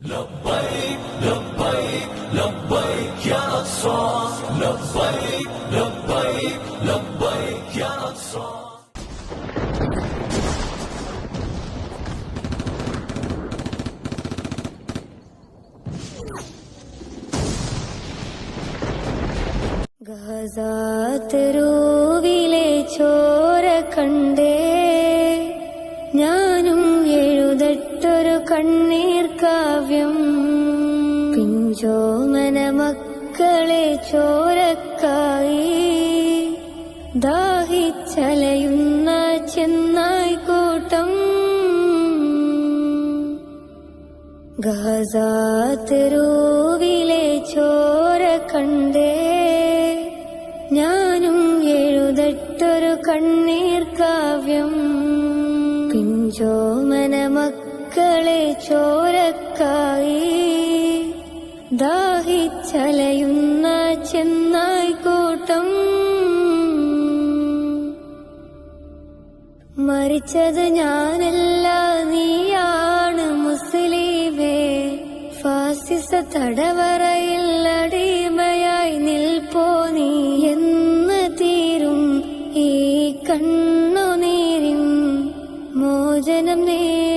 لبيك لبيك لبيك يا أقصى لبيك لبيك لبيك يا أقصى ഗഹസാത്തരൂവിലെ ചോര കണ്ടേ പിഞ്ചോമന മക്കളെ ചോരക്കായി ദാഹിച്ചലയുന്ന ചെന്നായി കൂട്ടം. ഗഹസാത്തരൂവിലെ ചോര കണ്ടേ. ഞാനും എഴുതട്ടൊരു കണ്ണീർ കാവ്യം. പിഞ്ചോമന മക്കളെ ചോരക്കായി ദാഹിച്ചലയുന്ന ചെന്നായി കൂട്ടം. മരിച്ചത് ഞാനല്ല നീയാണ് മുസ്ലിമേ. ഫാസിസ തടവറയിൽ അടിമയായി നിൽപ്പോ നീ എന്ന് തീരും. ഈ കണ്ണുനീരും മോചനം നേടി.